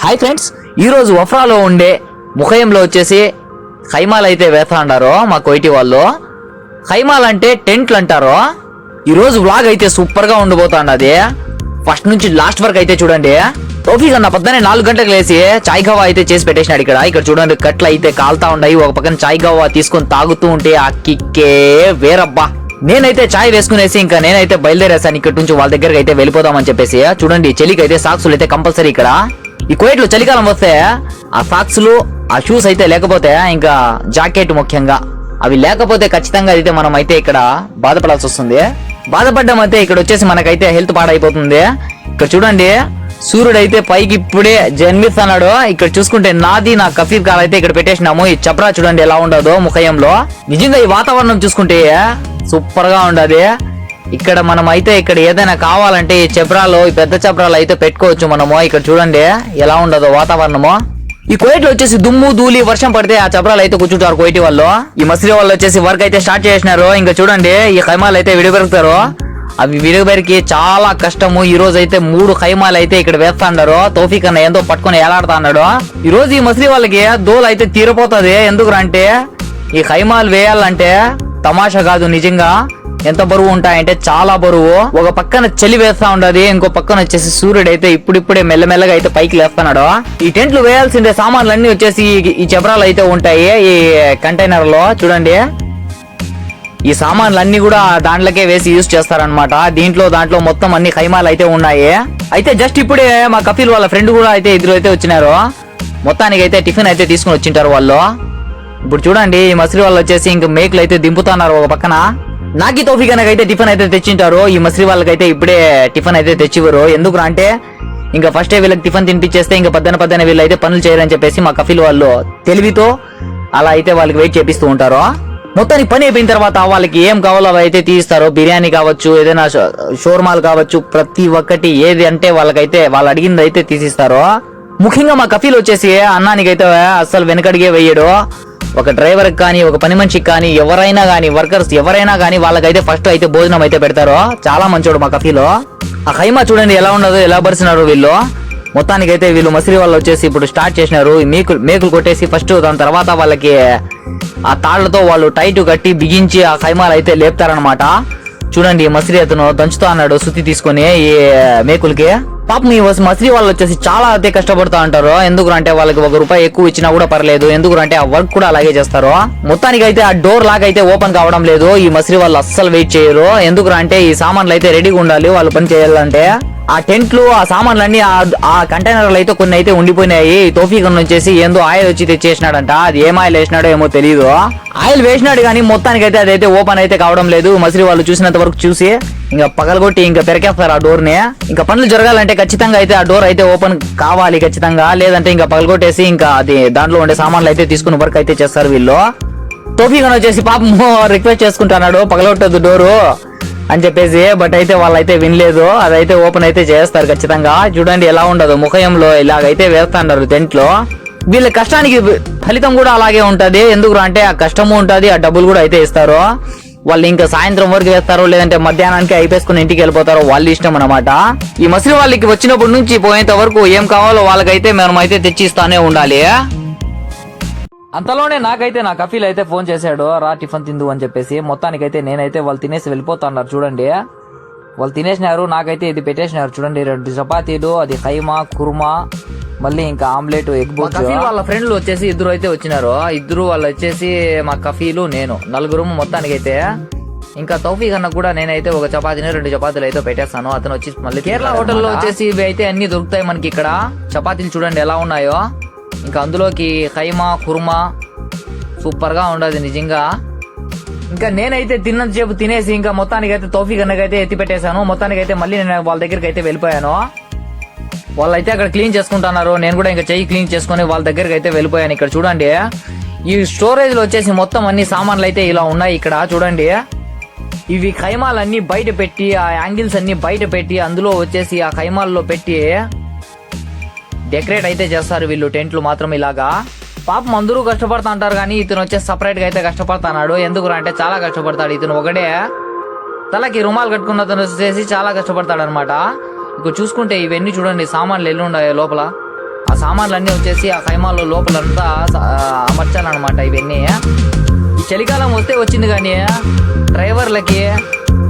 Hi friends ఈరోజు వఫ్రాలో ఉండే ముఖయంలో వచ్చేసి ఖైమాలు అయితే వేస్తా మా కొయిటి వాళ్ళు. ఖైమాలు అంటే టెంట్లు అంటారు. ఈరోజు వ్లాగ్ అయితే సూపర్గా గా ఫస్ట్ నుంచి లాస్ట్ వరకు అయితే చూడండి. టోఫీ కన్నా పొద్దునే నాలుగు గంటలకు లేసి చాయ్ కవా అయితే చేసి పెట్టేసినాడు ఇక్కడ. ఇక్కడ చూడండి కట్లు అయితే కాలుతా ఉన్నాయి. ఒక పక్కన చాయ్ కవా తీసుకొని తాగుతూ ఉంటే ఆ కిక్కే వేరబ్బా. నేనైతే చాయ్ వేసుకునేసి ఇంకా నేనైతే బయలుదేరేసాను. ఇక్కడ నుంచి వాళ్ళ దగ్గరికి అయితే వెళ్ళిపోదామని చెప్పేసి. చూడండి చెలికి అయితే సాక్సులు అయితే కంపల్సరీ ఇక్కడ. ఈ కోయిట్లో చలికాలం వస్తే ఆ సాక్స్లు ఆ షూస్ అయితే లేకపోతే ఇంకా జాకెట్ ముఖ్యంగా. అవి లేకపోతే ఖచ్చితంగా అయితే మనం అయితే ఇక్కడ బాధపడాల్సి వస్తుంది. బాధపడ్డం అయితే ఇక్కడ వచ్చేసి మనకైతే హెల్త్ పాడైపోతుంది. ఇక్కడ చూడండి సూర్యుడు అయితే పైకి ఇప్పుడే జన్మిస్తున్నాడు ఇక్కడ చూసుకుంటే నాది నా కఫీర్ కాల్ అయితే ఇక్కడ పెట్టేసినాము. ఈ చప్రా చూడండి ఎలా ఉండదో ముఖయంలో. నిజంగా ఈ వాతావరణం చూసుకుంటే సూపర్గా ఉండదు. ఇక్కడ మనం అయితే ఇక్కడ ఏదైనా కావాలంటే ఈ చప్రాలు ఈ పెద్ద చప్రాలు అయితే పెట్టుకోవచ్చు మనము. ఇక్కడ చూడండి ఎలా ఉండదో వాతావరణము. ఈ కోయిట్లో వచ్చేసి దుమ్ము ధూళి వర్షం పడితే ఆ చప్రాలు అయితే కూర్చుంటారు కోయిటి వాళ్ళు. ఈ మసిలి వాళ్ళు వచ్చేసి వర్క్ అయితే స్టార్ట్ చేసినారు. ఇంకా చూడండి ఈ ఖైమాలు అయితే విడిపెరుగుతారు అవి విడిపెరికి చాలా కష్టము. ఈ రోజు అయితే మూడు ఖైమాలు అయితే ఇక్కడ వేస్తాడారు తోఫీక్ అన్న ఎంతో పట్టుకొని ఏలాడుతా అన్నాడు ఈ రోజు ఈ మసిలి వాళ్ళకి దోలు అయితే తీరిపోతుంది. ఎందుకు అంటే ఈ ఖైమాలు వేయాలంటే తమాషా కాదు నిజంగా. ఎంత బరువు ఉంటాయంటే చాలా బరువు. ఒక పక్కన చలి వేస్తా ఉండదు ఇంకో పక్కన వచ్చేసి సూర్యుడు అయితే ఇప్పుడిప్పుడే మెల్లమెల్లగా అయితే పైకి లేస్తున్నాడు. ఈ టెంట్లు వేయాల్సిందే సామాన్లు అన్ని వచ్చేసి ఈ- ఈ అయితే ఉంటాయి ఈ కంటైనర్లో చూడండి. ఈ సామాన్లు అన్ని కూడా దాంట్లోకే వేసి యూజ్ చేస్తారనమాట దీంట్లో దాంట్లో మొత్తం అన్ని ఖైమాలు అయితే ఉన్నాయి. అయితే జస్ట్ ఇప్పుడే మా కపిల్ వాళ్ళ ఫ్రెండ్ కూడా అయితే ఇద్దరు అయితే వచ్చినారు. మొత్తానికి అయితే టిఫిన్ అయితే తీసుకుని వచ్చింటారు వాళ్ళు. ఇప్పుడు చూడండి ఈ మసిలి వాళ్ళు వచ్చేసి ఇంక మేకులు అయితే దింపుతున్నారు ఒక పక్కన. నాకి తోఫిక్ అయితే టిఫిన్ అయితే తెచ్చింటారు. ఈ మసిరి వాళ్ళకైతే ఇప్పుడే టిఫిన్ అయితే తెచ్చివ్వరు. ఎందుకు అంటే ఇంకా ఫస్ట్ వీళ్ళకి టిఫిన్ తినిపించేస్తే ఇంకా పద్దెన పద్దెన వీళ్ళు అయితే పనులు చేయరని చెప్పేసి మా కఫీల్ వాళ్ళు తెలివితో అలా అయితే వాళ్ళకి వెయిట్ చేపిస్తూ ఉంటారు. మొత్తానికి పని అయిపోయిన తర్వాత వాళ్ళకి ఏం కావాలో అవి అయితే తీస్తారు. బిర్యానీ కావచ్చు ఏదైనా షో- షోర్మాలు కావచ్చు ప్రతి ఒక్కటి ఏది అంటే వాళ్ళకైతే వాళ్ళు అడిగింది అయితే తీసిస్తారు. ముఖ్యంగా మా కఫీల్ వచ్చేసి అన్నానికి అయితే అస్సలు వెనకడిగే వేయడు. ఒక డ్రైవర్ కానీ ఒక పని మనిషికి కానీ ఎవరైనా కానీ వర్కర్స్ ఎవరైనా కానీ వాళ్ళకైతే ఫస్ట్ అయితే భోజనం అయితే పెడతారో. చాలా మంచోడు మా కఫీలో ఆ ఖైమా చూడండి ఎలా ఉండదు ఎలా పరిచినారు వీళ్ళు. మొత్తానికి అయితే వీళ్ళు మసిలి వాళ్ళు వచ్చేసి ఇప్పుడు స్టార్ట్ చేసినారు. మేకులు మేకులు కొట్టేసి ఫస్ట్ దాని తర్వాత వాళ్ళకి ఆ తాళ్ళతో వాళ్ళు టైట్ కట్టి బిగించి ఆ ఖైమాలు అయితే లేపుతారనమాట చూడండి మసిరి అతను దంచుతా అన్నాడు సుత్తి తీసుకొని ఈ మేకులకి. పాపం ఈ వస్- మసిరి వాళ్ళు వచ్చేసి చాలా అయితే కష్టపడుతూ ఉంటారు. ఎందుకు అంటే వాళ్ళకి ఒక రూపాయి ఎక్కువ ఇచ్చినా కూడా పర్లేదు. ఎందుకు అంటే ఆ వర్క్ కూడా అలాగే చేస్తారు. మొత్తానికి అయితే ఆ డోర్ లాగా అయితే ఓపెన్ కావడం లేదు. ఈ మసిరి వాళ్ళు అస్సలు వెయిట్ చేయరు. ఎందుకు అంటే ఈ సామాన్లు అయితే రెడీగా ఉండాలి. వాళ్ళు పని చేయాలంటే. ఆ టెంట్లు ఆ సామాన్లన్నీ ఆ- ఆ కంటైనర్లు అయితే కొన్ని అయితే ఉండిపోయినాయి. తోఫీక్ వచ్చేసి ఏందో ఆయిల్ వచ్చి తెచ్చేసినాడంట. అది ఏం ఆయిల్ వేసినాడో ఏమో తెలియదు ఆయిల్ వేసినాడు కానీ మొత్తానికి అయితే అదైతే ఓపెన్ అయితే కావడం లేదు. మసిరి వాళ్ళు చూసినంత వరకు చూసి ఇంకా పగలగొట్టి ఇంకా పెరికేస్తారు ఆ డోర్ని. ఇంకా పనులు జరగాలంటే ఖచ్చితంగా అయితే ఆ డోర్ అయితే ఓపెన్ కావాలి ఖచ్చితంగా. లేదంటే ఇంకా పగలగొట్టేసి ఇంకా అది దాంట్లో ఉండే సామాన్లు అయితే తీసుకుని వర్క్ అయితే చేస్తారు వీళ్ళు. తోఫీక్ వచ్చేసి పాపం రిక్వెస్ట్ చేసుకుంటున్నాడు పగలగొట్టద్దు డోరు అని చెప్పేసి బట్ అయితే వాళ్ళైతే వినలేదు. అదైతే ఓపెన్ అయితే చేస్తారు ఖచ్చితంగా. చూడండి ఎలా ఉండదు ముఖయంలో ఇలాగైతే వేస్తున్నారు టెంట్లో వీళ్ళ కష్టానికి ఫలితం కూడా అలాగే ఉంటది. ఎందుకు అంటే ఆ కష్టము ఉంటది ఆ డబ్బులు కూడా అయితే ఇస్తారు. వాళ్ళు ఇంకా సాయంత్రం వరకు వేస్తారు లేదంటే మధ్యాహ్నానికి అయిపేసుకుని ఇంటికి వెళ్ళిపోతారు వాళ్ళ ఇష్టం అనమాట ఈ మసిలి వాళ్ళకి వచ్చినప్పటి నుంచి పోయేంత వరకు ఏం కావాలో వాళ్ళకైతే మనం అయితే తెచ్చిస్తానే ఉండాలి. అంతలోనే నాకైతే నా కఫీల్ అయితే ఫోన్ చేశాడు రా టిఫిన్ తిందు అని చెప్పేసి. మొత్తానికైతే నేనైతే వాళ్ళు తినేసి వెళ్ళిపోతున్నారు చూడండి. వాళ్ళు తినేసినారు నాకైతే ఇది పెట్టేసినారు. చూడండి రెండు చపాతీలు అది ఖైమా కుర్మా మళ్ళీ ఇంకా ఆమ్లెట్ ఎగ్ బుక్ వాళ్ళ ఫ్రెండ్లు వచ్చేసి ఇద్దరు అయితే వచ్చినారు. ఇద్దరు వాళ్ళు వచ్చేసి మా కఫీలు నేను. నలుగురు మొత్తానికి అయితే ఇంకా తౌఫీక్ అన్న కూడా నేనైతే ఒక చపాతీని రెండు చపాతీలు అయితే పెట్టేస్తాను. అతను వచ్చి మళ్ళీ కేరళ హోటల్లో వచ్చేసి ఇవి అయితే అన్ని దొరుకుతాయి మనకి ఇక్కడ. చపాతీలు చూడండి ఎలా ఉన్నాయో. ఇంకా అందులోకి ఖైమా కుర్మా సూపర్గా ఉండదు నిజంగా. ఇంకా నేనైతే తిన్నంత సేపు తినేసి ఇంకా మొత్తానికి అయితే తోఫీక్ అన్నకైతే ఎత్తి పెట్టేశాను మొత్తానికి అయితే మళ్ళీ నేను వాళ్ళ దగ్గరికి అయితే వెళ్ళిపోయాను. వాళ్ళైతే అక్కడ క్లీన్ చేసుకుంటున్నారు. నేను కూడా ఇంకా చెయ్యి క్లీన్ చేసుకుని వాళ్ళ దగ్గరికి అయితే వెళ్ళిపోయాను. ఇక్కడ చూడండి. ఈ స్టోరేజ్లో వచ్చేసి మొత్తం అన్ని సామాన్లు అయితే ఇలా ఉన్నాయి ఇక్కడ చూడండి. ఇవి ఖైమాలన్నీ బయట పెట్టి ఆ యాంగిల్స్ అన్ని బయట పెట్టి అందులో వచ్చేసి ఆ ఖైమాల్లో పెట్టి డెకరేట్ అయితే చేస్తారు వీళ్ళు టెంట్లు మాత్రం ఇలాగా. పాపం అందరూ కష్టపడతా అంటారు కానీ ఇతను వచ్చేసి సపరేట్గా అయితే కష్టపడతాడు ఎందుకు అంటే చాలా కష్టపడతాడు. ఇతను ఒకడే తలకి రుమాలు కట్టుకున్న అతను వచ్చేసి చాలా కష్టపడతాడు అనమాట ఇక చూసుకుంటే ఇవన్నీ చూడండి సామాన్లు ఎల్లు ఉన్నాయో లోపల. ఆ సామాన్లు అన్నీ వచ్చేసి ఆ ఖైమాల్లో లోపలంతా స- అమర్చాలన్నమాట ఇవన్నీ. చలికాలం వస్తే వచ్చింది కానీ డ్రైవర్లకి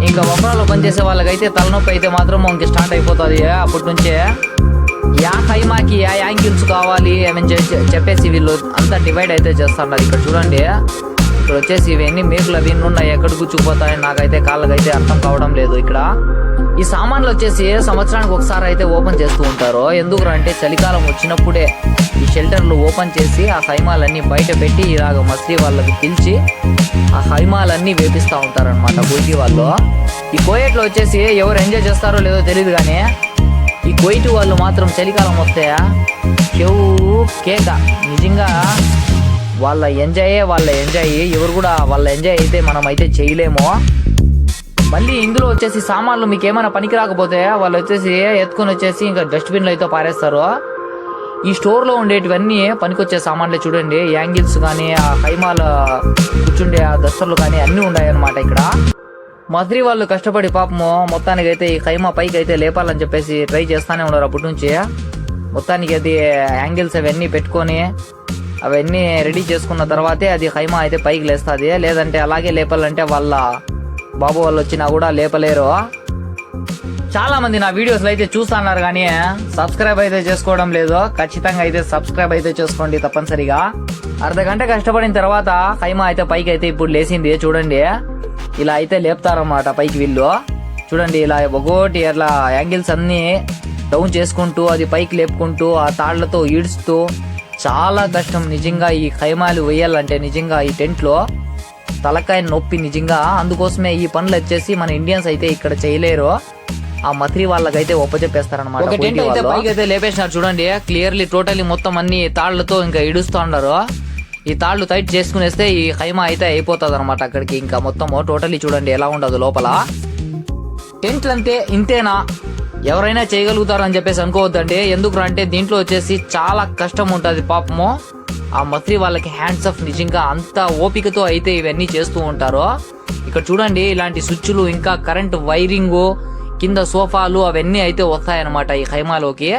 ఇంకా వఫరాలో పనిచేసే వాళ్ళకైతే తలనొప్పి అయితే మాత్రం ఇంక స్టార్ట్ అయిపోతుంది. అప్పటి నుంచే యా ఖైమాకి యా యాంగిల్స్ కావాలి అని చెప్పేసి వీళ్ళు అంతా డివైడ్ అయితే చేస్తున్నారు. ఇక్కడ చూడండి. ఇక్కడ వచ్చేసి ఇవన్నీ మేకులు అవి ఉన్నాయి? ఎక్కడ కూర్చుకుపోతాయని నాకైతే కాళ్ళకైతే అర్థం కావడం లేదు ఇక్కడ. ఈ సామాన్లు వచ్చేసి సంవత్సరానికి ఒకసారి అయితే ఓపెన్ చేస్తూ ఉంటారు. ఎందుకు అంటే చలికాలం వచ్చినప్పుడే ఈ షెల్టర్లు ఓపెన్ చేసి ఆ హైమాలన్నీ బయట పెట్టి ఇలాగ మసీ వాళ్ళకి పిలిచి ఆ హైమాలన్నీ వేపిస్తూ ఉంటారనమాట గుడికి వాళ్ళు. ఈ కోయట్లో వచ్చేసి ఎవరు ఎంజాయ్ చేస్తారో లేదో తెలియదు కానీ ఈ కొయిటి వాళ్ళు మాత్రం చలికాలం వస్తే చెవు కేక. నిజంగా వాళ్ళ ఎంజాయే వాళ్ళ ఎంజాయ్. ఎవరు కూడా వాళ్ళ ఎంజాయ్ అయితే మనం అయితే చేయలేము. మళ్ళీ ఇందులో వచ్చేసి సామాన్లు మీకు ఏమైనా పనికి రాకపోతే వాళ్ళు వచ్చేసి ఎత్తుకొని వచ్చేసి ఇంకా డస్ట్బిన్లో అయితే పారేస్తారు. ఈ స్టోర్లో ఉండేటివన్నీ పనికొచ్చే సామాన్లే చూడండి. యాంగిల్స్ కానీ ఆ హైమాల కూర్చుండే ఆ దస్తర్లు కానీ అన్నీ ఉన్నాయన్నమాట ఇక్కడ. మద్రి వాళ్ళు కష్టపడి పాపము మొత్తానికి అయితే ఈ ఖైమా పైకి అయితే లేపాలని చెప్పేసి ట్రై చేస్తానే ఉన్నారు అప్పటి నుంచి. మొత్తానికి అది యాంగిల్స్ అవన్నీ పెట్టుకొని అవన్నీ రెడీ చేసుకున్న తర్వాతే అది ఖైమా అయితే పైకి లేస్తుంది. లేదంటే అలాగే లేపాలంటే వాళ్ళ బాబు వాళ్ళు వచ్చినా కూడా లేపలేరు. చాలా మంది నా వీడియోస్లో అయితే చూస్తున్నారు కానీ సబ్స్క్రైబ్ అయితే చేసుకోవడం లేదు. ఖచ్చితంగా అయితే సబ్స్క్రైబ్ అయితే చేసుకోండి తప్పనిసరిగా. అర్ధ గంట కష్టపడిన తర్వాత ఖైమా అయితే పైకి అయితే ఇప్పుడు లేచింది. చూడండి. ఇలా అయితే లేపుతారన్నమాట పైకి వీళ్ళు. చూడండి ఇలా ఒక్కోటి అట్లా యాంగిల్స్ అన్ని డౌన్ చేసుకుంటూ అది పైకి లేపుకుంటూ ఆ తాళ్ళతో ఈడ్చుతూ చాలా కష్టం నిజంగా ఈ ఖైమాలు వేయాలంటే నిజంగా ఈ టెంట్లో. తలకాయ నొప్పి నిజంగా అందుకోసమే ఈ పనులు వచ్చేసి మన ఇండియన్స్ అయితే ఇక్కడ చేయలేరు. ఆ మత్రి వాళ్ళకైతే ఒప్పచెప్పేస్తారనమాట లేపేసినారు చూడండి. క్లియర్లీ టోటలీ మొత్తం అన్ని తాళ్ళతో ఇంకా ఇడుస్తూ ఉన్నారు. ఈ తాళ్ళు టైట్ చేసుకునేస్తే ఈ ఖైమా అయితే అయిపోతుంది అనమాట అక్కడికి. ఇంకా మొత్తము టోటలీ చూడండి ఎలా ఉండదు లోపల. టెంట్లు అంతే ఇంతేనా? ఎవరైనా చేయగలుగుతారని చెప్పేసి అనుకోవద్దండి. ఎందుకు అంటే దీంట్లో వచ్చేసి చాలా కష్టం ఉంటుంది పాపము. ఆ మత్రి వాళ్ళకి హ్యాండ్స్ ఆఫ్ నిజంగా అంత ఓపికతో అయితే ఇవన్నీ చేస్తూ ఉంటారు. ఇక్కడ చూడండి ఇలాంటి స్విచ్లు ఇంకా కరెంట్ వైరింగ్ కింద సోఫాలు అవన్నీ అయితే వస్తాయన్నమాట ఈ ఖైమాలోకి.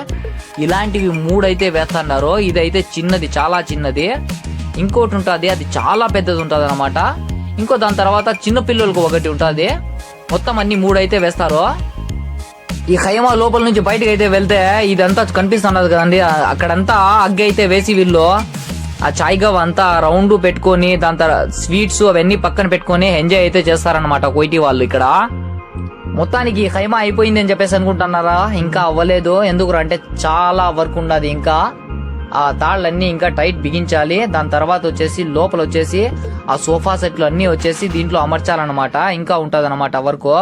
ఇలాంటివి మూడు అయితే వేస్తున్నారు. ఇదైతే చిన్నది చాలా చిన్నది. ఇంకోటి ఉంటుంది అది చాలా పెద్దది ఉంటుంది అనమాట ఇంకో దాని తర్వాత చిన్న పిల్లలకు ఒకటి ఉంటుంది. మొత్తం అన్ని మూడు అయితే వేస్తారు. ఈ ఖైమా లోపల నుంచి బయటకు అయితే వెళ్తే ఇదంతా కనిపిస్తున్నది కదండి. అక్కడంతా అగ్గి అయితే వేసి వీళ్ళు ఆ చాయ్ గవ్ అంతా రౌండ్ పెట్టుకొని దాని తర్వాత స్వీట్స్ అవన్నీ పక్కన పెట్టుకొని ఎంజాయ్ అయితే చేస్తారనమాట కోయిటి వాళ్ళు ఇక్కడ. మొత్తానికి ఖైమా అయిపోయింది అని చెప్పేసి అనుకుంటున్నారా? ఇంకా అవ్వలేదు. ఎందుకు అంటే చాలా వర్క్ ఉండదు ఇంకా. ఆ తాళ్ళన్నీ ఇంకా టైట్ బిగించాలి. దాని తర్వాత వచ్చేసి లోపల వచ్చేసి ఆ సోఫా సెట్లు అన్ని వచ్చేసి దీంట్లో అమర్చాలన్నమాట. ఇంకా ఉంటుందన్నమాట వరకు.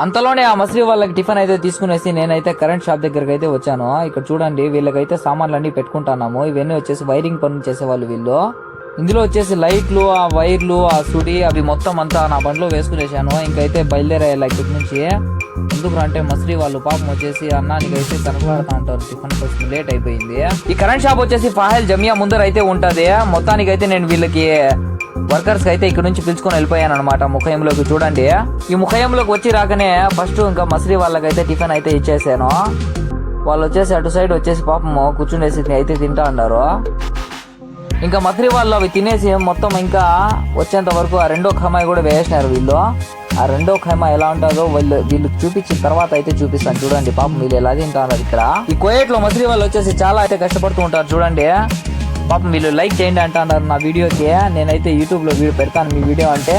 అంతలోనే ఆ మసలి వాళ్ళకి టిఫిన్ అయితే తీసుకునేసి నేనైతే కరెంట్ షాప్ దగ్గరికి అయితే వచ్చాను. ఇక్కడ చూడండి వీళ్ళకైతే సామాన్లు అన్నీ పెట్టుకుంటున్నాము. ఇవన్నీ వచ్చేసి వైరింగ్ పనులు చేసేవాళ్ళు వీళ్ళు. ఇందులో వచ్చేసి లైట్లు ఆ వైర్లు ఆ సుడి అవి మొత్తం అంతా నా బండిలో వేసుకునేసాను. ఇంకైతే బయలుదేరాయాలి ఇక్కడి నుంచి. ఎందుకు అంటే మసలి వాళ్ళు పాపం వచ్చేసి అన్నానికి అయితే కనపడతా ఉంటారు. టిఫిన్ కోసం లేట్ అయిపోయింది. ఈ కరెంట్ షాప్ వచ్చేసి ఫాహెల్ జమియా ముందర అయితే ఉంటుంది. మొత్తానికి అయితే నేను వీళ్ళకి వర్కర్స్ అయితే ఇక్కడ నుంచి పిలుచుకొని వెళ్ళిపోయాను అనమాట ముఖయంలోకి చూడండి. ఈ ముఖయంలోకి వచ్చి రాకనే ఫస్ట్ ఇంకా మసలి వాళ్ళకైతే టిఫిన్ అయితే ఇచ్చేసాను. వాళ్ళు వచ్చేసి అటు సైడ్ వచ్చేసి పాపము కూర్చునేసి అయితే తింటా ఉన్నారు ఇంకా మసలి వాళ్ళు అవి తినేసి మొత్తం ఇంకా వచ్చేంత వరకు ఆ రెండో ఖైమా కూడా వేసినారు వీళ్ళు. ఆ రెండో ఖైమా ఎలా ఉంటుందో వీళ్ళు వీళ్ళు చూపించిన తర్వాత అయితే చూపిస్తాను. చూడండి పాపం వీళ్ళు ఎలా తింటారు ఇక్కడ. ఈ కోయట్లో వాళ్ళు వచ్చేసి చాలా అయితే కష్టపడుతూ ఉంటారు చూడండి. పాపం వీళ్ళు లైక్ చేయండి అంటున్నారు నా వీడియోకి. నేనైతే యూట్యూబ్లో వీడియో పెడతాను మీ వీడియో అంటే.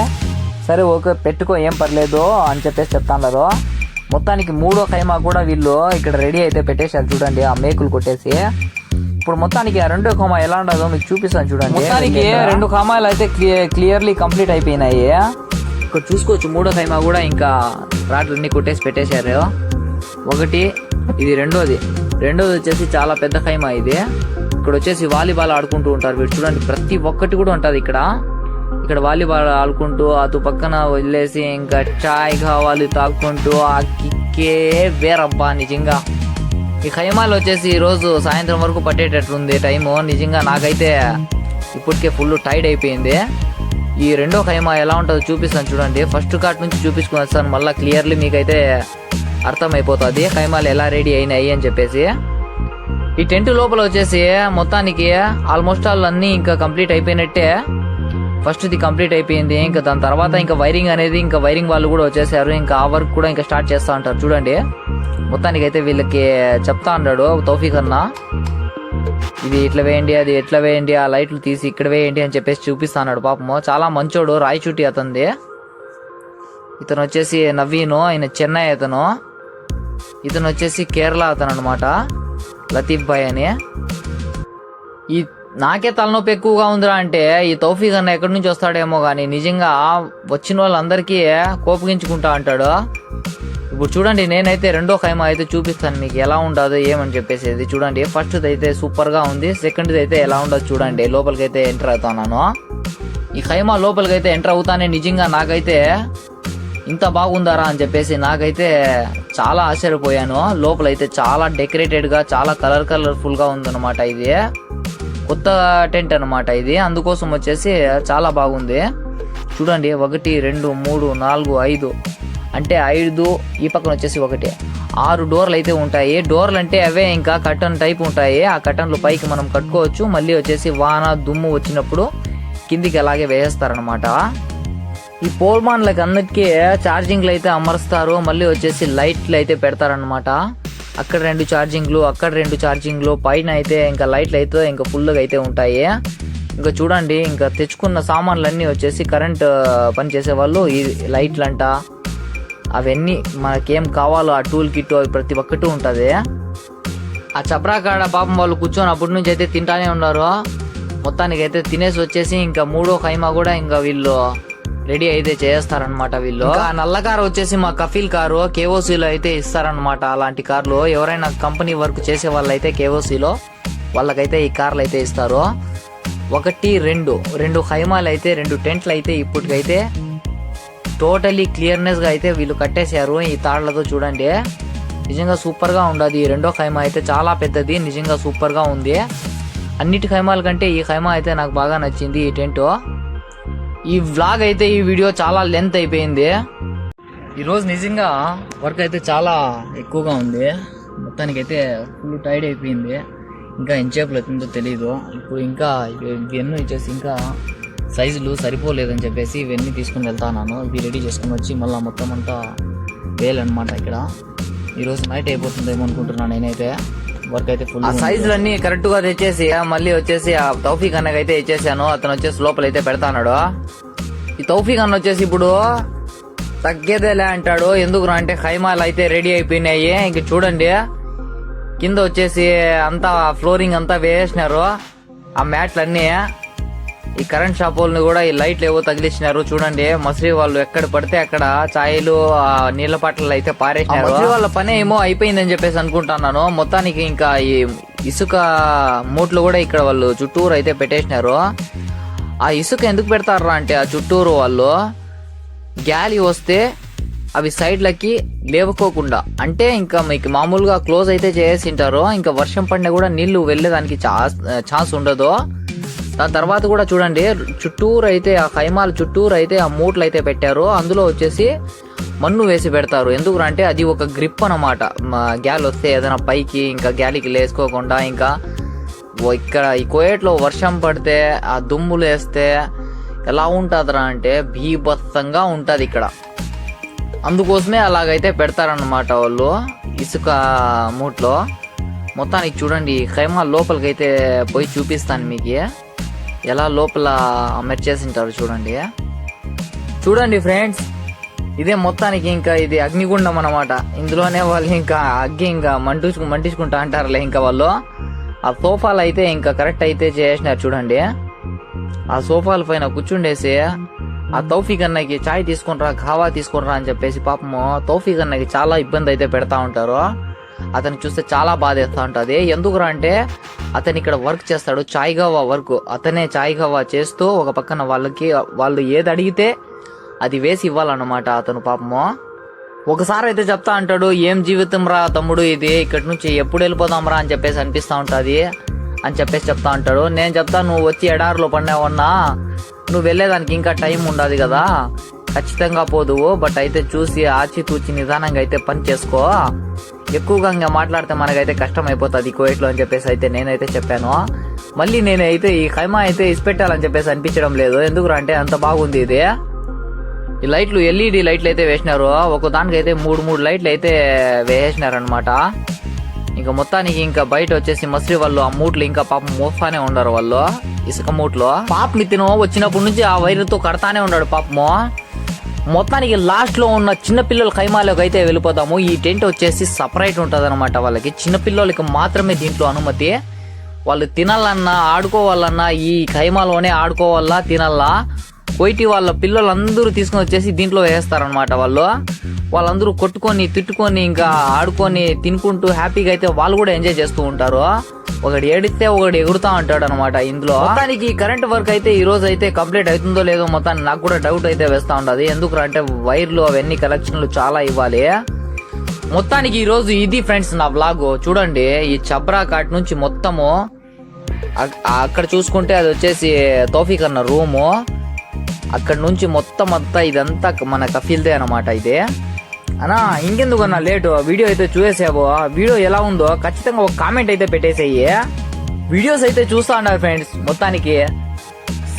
సరే ఓకే పెట్టుకో ఏం పర్లేదు అని చెప్పేసి చెప్తాన్నారు. మొత్తానికి మూడో ఖైమా కూడా వీళ్ళు ఇక్కడ రెడీ అయితే పెట్టేశారు చూడండి ఆ మేకులు కొట్టేసి. ఇప్పుడు మొత్తానికి ఆ రెండో ఖైమా ఎలా ఉండదో మీకు చూపిస్తాను చూడండి. మొత్తానికి రెండు ఖైమాలు అయితే క్లియర్లీ కంప్లీట్ అయిపోయినాయి. ఇక్కడ చూసుకోవచ్చు మూడో ఖైమా కూడా ఇంకా రాట్లన్నీ కొట్టేసి పెట్టేశారు. ఒకటి ఇది రెండోది. రెండోది వచ్చేసి చాలా పెద్ద ఖైమా ఇది. ఇక్కడ వచ్చేసి వాలీబాల్ ఆడుకుంటూ ఉంటారు వీడు. చూడండి ప్రతి ఒక్కటి కూడా ఉంటది ఇక్కడ. ఇక్కడ వాలీబాల్ ఆడుకుంటూ అటు పక్కన వదిలేసి ఇంకా చాయ్ కావాలి తాగుకుంటూ ఆ కిక్కే వేరబ్బా నిజంగా. ఈ ఖైమాలు వచ్చేసి ఈ రోజు సాయంత్రం వరకు పట్టేటట్లుంది. టైము నిజంగా నాకైతే ఇప్పటికే ఫుల్ టైడ్ అయిపోయింది. ఈ రెండో ఖైమా ఎలా ఉంటుందో చూపిస్తాను చూడండి. ఫస్ట్ కార్ట్ నుంచి చూపించుకుని వస్తాను మళ్ళీ క్లియర్లీ మీకైతే అర్థమైపోతుంది. ఖైమాలు ఎలా రెడీ అయినాయి అని చెప్పేసి. ఈ టెంట్ లోపల వచ్చేసి మొత్తానికి ఆల్మోస్ట్ ఆల్ అన్నీ ఇంకా కంప్లీట్ అయిపోయినట్టే. ఫస్ట్ ఇది కంప్లీట్ అయిపోయింది. ఇంకా దాని తర్వాత ఇంకా వైరింగ్ అనేది ఇంకా వైరింగ్ వాళ్ళు కూడా వచ్చేసారు. ఇంకా ఆ వర్క్ కూడా ఇంకా స్టార్ట్ చేస్తా ఉంటారు చూడండి. మొత్తానికి అయితే వీళ్ళకి చెప్తా ఉన్నాడు తౌఫీక్ అన్న. ఇది ఇట్లా వేయండి అది ఎట్లా వేయండి ఆ లైట్లు తీసి ఇక్కడ వేయండి అని చెప్పేసి చూపిస్తాడు పాపము. చాలా మంచోడు రాయచూటి అతనిది. ఇతను వచ్చేసి నవీను ఆయన చెన్నై అతను. ఇతను వచ్చేసి కేరళ అతను అనమాట లతీఫ్ భాయ్ అని. ఈ నాకే తలనొప్పి ఎక్కువగా ఉందిరా అంటే ఈ తౌఫీక్ అన్న ఎక్కడి నుంచి వస్తాడేమో కానీ నిజంగా వచ్చిన వాళ్ళందరికీ కోపగించుకుంటా అంటాడు. ఇప్పుడు చూడండి నేనైతే రెండో ఖైమా అయితే చూపిస్తాను మీకు ఎలా ఉండదు ఏమని చెప్పేసి ఇది చూడండి ఫస్ట్ది అయితే సూపర్గా ఉంది సెకండ్ది అయితే ఎలా ఉండదు చూడండి లోపలికి అయితే ఎంటర్ అవుతాను ఈ ఖైమా లోపలికి అయితే ఎంటర్ అవుతానే నిజంగా నాకైతే ఇంత బాగుందారా అని చెప్పేసి నాకైతే చాలా ఆశ్చర్యపోయాను. లోపలైతే చాలా డెకరేటెడ్గా చాలా కలర్ కలర్ఫుల్గా ఉందన్నమాట ఇది. కొత్త టెంట్ అన్నమాట ఇది. అందుకోసం వచ్చేసి చాలా బాగుంది. చూడండి ఒకటి రెండు మూడు నాలుగు ఐదు అంటే ఐదు ఈ పక్కన వచ్చేసి ఒకటి. ఆరు డోర్లు అయితే ఉంటాయి. డోర్లు అంటే అవే ఇంకా కర్టన్ టైప్ ఉంటాయి. ఆ కర్టన్లు పైకి మనం కట్టుకోవచ్చు. మళ్ళీ వచ్చేసి వాన దుమ్ము వచ్చినప్పుడు కిందికి అలాగే వేసేస్తారనమాట ఈ పోల్మాన్లకు అందరికీ ఛార్జింగ్లు అయితే అమరుస్తారు. మళ్ళీ వచ్చేసి లైట్లు అయితే పెడతారనమాట అక్కడ రెండు ఛార్జింగ్లు అక్కడ రెండు ఛార్జింగ్లు పైన అయితే ఇంకా లైట్లు అయితే ఇంకా ఫుల్గా అయితే ఉంటాయి. ఇంకా చూడండి ఇంకా తెచ్చుకున్న సామాన్లన్నీ వచ్చేసి కరెంట్ పని చేసే వాళ్ళు ఈ లైట్లు అంట అవన్నీ మనకేం కావాలో ఆ టూల్ కిట్ అవి ప్రతి ఒక్కటి ఉంటుంది. ఆ చప్రా కాడ పాపం వాళ్ళు కూర్చొని అప్పటి నుంచి అయితే తింటానే ఉన్నారు. మొత్తానికి అయితే తినేసి వచ్చేసి ఇంకా మూడో ఖైమా కూడా ఇంకా వీళ్ళు రెడీ అయితే చేస్తారనమాట వీళ్ళు. ఇంకా నల్ల కారు వచ్చేసి మా కఫీల్ కారు కేఓసీలో అయితే ఇస్తారనమాట అలాంటి కార్లు. ఎవరైనా కంపెనీ వర్క్ చేసే వాళ్ళైతే కేఓసీలో వాళ్ళకైతే ఈ కార్లు అయితే ఇస్తారు. ఒకటి రెండు. రెండు ఖైమాలు అయితే రెండు టెంట్లు అయితే ఇప్పటికైతే టోటలీ క్లియర్నెస్గా అయితే వీళ్ళు కట్టేశారు ఈ తాళ్ళతో చూడండి. నిజంగా సూపర్గా ఉండదు. ఈ రెండో ఖైమా అయితే చాలా పెద్దది. నిజంగా సూపర్గా ఉంది. అన్నిటి ఖైమాల కంటే ఈ ఖైమా అయితే నాకు బాగా నచ్చింది ఈ టెంట్. ఈ వ్లాగ్ అయితే ఈ వీడియో చాలా లెంత్ అయిపోయింది. ఈరోజు నిజంగా వర్క్ అయితే చాలా ఎక్కువగా ఉంది. మొత్తానికి అయితే ఫుల్ టైర్డ్ అయిపోయింది. ఇంకా ఎంతసేపులు వచ్చిందో తెలియదు ఇప్పుడు ఇంకా ఇవన్నీ వచ్చేసి ఇంకా సైజులు సరిపోలేదని చెప్పేసి ఇవన్నీ తీసుకుని వెళ్తాను ఇవి రెడీ చేసుకుని వచ్చి మళ్ళీ మొత్తం అంతా వేయాలన్నమాట ఇక్కడ. ఈరోజు నైట్ అయిపోతుందేమో అనుకుంటున్నాను నేనైతే. వర్క్ అయితే ఫుల్ ఆ సైజులు అన్ని కరెక్ట్గా తెచ్చేసి మళ్ళీ వచ్చేసి ఆ తౌఫీక్ అన్నకైతే ఇచ్చేసాను. అతను వచ్చేసి లోపల అయితే పెడతాన్నాడు. ఈ తౌఫీక్ అన్న వచ్చేసి ఇప్పుడు తగ్గేదేలే అంటాడు. ఎందుకు అంటే ఖైమాలు అయితే రెడీ అయిపోయినాయి. ఇంక చూడండి. కింద వచ్చేసి అంతా ఫ్లోరింగ్ అంతా వేసినారు. ఆ మ్యాట్లన్నీ ఈ కరెంట్ షాప్ వాళ్ళని కూడా ఈ లైట్లు ఏవో తగిలిచ్చినారు. చూడండి మసరి వాళ్ళు ఎక్కడ పడితే అక్కడ ఛాయలు ఆ నీళ్ళ పట్ల అయితే పారేసినారు. మసరి వాళ్ళ పని ఏమో అయిపోయిందని చెప్పేసి అనుకుంటున్నాను. మొత్తానికి ఇంకా ఈ ఇసుక మూట్లు కూడా ఇక్కడ వాళ్ళు చుట్టూరు అయితే పెట్టేసినారు. ఆ ఇసుక ఎందుకు పెడతారా అంటే ఆ చుట్టూరు వాళ్ళు గాలి వస్తే అవి సైడ్లకి లేవుకోకుండా అంటే ఇంకా మీకు మామూలుగా క్లోజ్ అయితే చేసింటారు. ఇంకా వర్షం పడినా కూడా నీళ్ళు వెళ్ళేదానికి ఛాన్స్ ఉండదు. దాని తర్వాత కూడా చూడండి చుట్టూరు అయితే ఆ ఖైమాల చుట్టూరు అయితే ఆ మూట్లు అయితే పెట్టారు అందులో వచ్చేసి మన్ను వేసి పెడతారు. ఎందుకు అంటే అది ఒక గ్రిప్ అనమాట గ్యాల్ వస్తే ఏదైనా పైకి ఇంకా గ్యాలికి లేసుకోకుండా ఇంకా ఇక్కడ ఈ కోయేట్లో వర్షం పడితే ఆ దుమ్ములు వేస్తే ఎలా ఉంటుందిరా అంటే భీభత్సంగా ఉంటుంది ఇక్కడ. అందుకోసమే అలాగైతే పెడతారనమాట వాళ్ళు ఇసుక మూట్లో. మొత్తానికి చూడండి ఖైమా లోపలికైతే పోయి చూపిస్తాను మీకు. ఎలా లోపల మెర్చేసింటారు చూడండి. చూడండి ఫ్రెండ్స్ ఇదే మొత్తానికి ఇంకా ఇది అగ్నిగుండం అన్నమాట. ఇందులోనే వాళ్ళు ఇంకా అగ్గి ఇంకా మంటు మంటించుకుంటా అంటారులే ఇంకా వాళ్ళు. ఆ సోఫాలు అయితే ఇంకా కరెక్ట్ అయితే చేసినారు చూడండి. ఆ సోఫాల పైన కూర్చుండేసి ఆ తౌఫీక్ అన్నకి చాయ్ తీసుకునిరా ఖావా తీసుకునిరా అని చెప్పేసి పాపము తౌఫీక్ అన్నకి చాలా ఇబ్బంది అయితే పెడతా ఉంటారు. అతను చూస్తే చాలా బాధేస్తా ఉంటుంది. ఎందుకురా అంటే అతను ఇక్కడ వర్క్ చేస్తాడు చాయ్ వర్క్. అతనే చాయ్ చేస్తూ ఒక పక్కన వాళ్ళకి వాళ్ళు ఏది అడిగితే అది వేసి ఇవ్వాలన్నమాట అతను పాపము. ఒకసారి అయితే చెప్తా అంటాడు ఏం జీవితం రా తమ్ముడు ఇది? ఇక్కడి నుంచి ఎప్పుడు వెళ్ళిపోదాం రా? అని చెప్పేసి అనిపిస్తా ఉంటుంది. అని చెప్పేసి చెప్తా ఉంటాడు నేను చెప్తా నువ్వు వచ్చి ఎడారిలో పడినావన్నా నువ్వు వెళ్ళేదానికి ఇంకా టైం ఉండదు కదా. ఖచ్చితంగా పోదువు బట్ అయితే చూసి ఆచితూచి నిదానంగా అయితే పని చేసుకో. ఎక్కువగా ఇంకా మాట్లాడితే మనకైతే కష్టం అయిపోతుంది కోయిట్లో అని చెప్పేసి అయితే నేనైతే చెప్పాను. మళ్ళీ నేనైతే ఈ ఖైమా అయితే ఇసిపెట్టాలని చెప్పేసి అనిపించడం లేదు. ఎందుకు అంటే అంత బాగుంది ఇది. ఈ లైట్లు ఎల్ఈడి లైట్లు అయితే వేసినారు. ఒక దానికైతే మూడు మూడు లైట్లు అయితే వేసేసినారు అనమాట ఇంకా మొత్తానికి ఇంకా బయట వచ్చేసి మసిరి వాళ్ళు ఆ మూట్లు ఇంకా పాపం మోస్తానే ఉండరు వాళ్ళు. ఇసుక మూట్లో. పాప మితిను వచ్చినప్పటి నుంచి ఆ వైర్తో కడతానే ఉన్నాడు పాపము. మొత్తానికి లాస్ట్లో ఉన్న చిన్నపిల్లల ఖైమాలోకి అయితే వెళ్ళిపోతాము ఈ టెంట్ వచ్చేసి సపరేట్ ఉంటుంది అనమాట వాళ్ళకి. చిన్న పిల్లలకి మాత్రమే దీంట్లో అనుమతి. వాళ్ళు తినాలన్నా ఆడుకోవాలన్నా ఈ ఖైమాలోనే ఆడుకోవాలా తినాలా? వైటి వాళ్ళ పిల్లలందరూ తీసుకొని వచ్చేసి దీంట్లో వేస్తారనమాట వాళ్ళు. వాళ్ళందరూ కొట్టుకొని తిట్టుకొని ఇంకా ఆడుకొని తినుకుంటూ హ్యాపీగా అయితే వాళ్ళు కూడా ఎంజాయ్ చేస్తూ ఉంటారు. ఒకటి ఏడిస్తే ఒకటి ఎగురుతా ఉంటాడు అనమాట ఇందులో. మొత్తానికి కరెంట్ వర్క్ అయితే ఈ రోజు అయితే కంప్లీట్ అవుతుందో లేదో మొత్తానికి నాకు కూడా డౌట్ అయితే వేస్తా ఉండదు ఎందుకు అంటే వైర్లు అవన్నీ కలెక్షన్లు చాలా ఇవ్వాలి. మొత్తానికి ఈ రోజు ఇది ఫ్రెండ్స్ నా బ్లాగ్ చూడండి ఈ చబ్రా కాట్ నుంచి మొత్తము. అక్కడ చూసుకుంటే అది వచ్చేసి తోఫీక్ అన్న రూము. అక్కడ నుంచి మొత్తం అంతా ఇదంతా మన కఫీల్దే అనమాట ఇది. అన్నా ఇంకెందుకు అన్న లేటు? వీడియో అయితే చూసేసావు. వీడియో ఎలా ఉందో ఖచ్చితంగా ఒక కామెంట్ అయితే పెట్టేసేయి. వీడియోస్ అయితే చూస్తా ఉన్నారు ఫ్రెండ్స్ మొత్తానికి.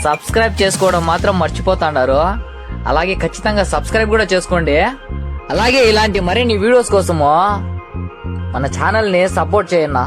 సబ్స్క్రైబ్ చేసుకోవడం మాత్రం మర్చిపోతాండారు అలాగే ఖచ్చితంగా సబ్స్క్రైబ్ కూడా చేసుకోండి. అలాగే ఇలాంటి మరిన్ని వీడియోస్ కోసము మన ఛానల్ని సపోర్ట్ చేయన్నా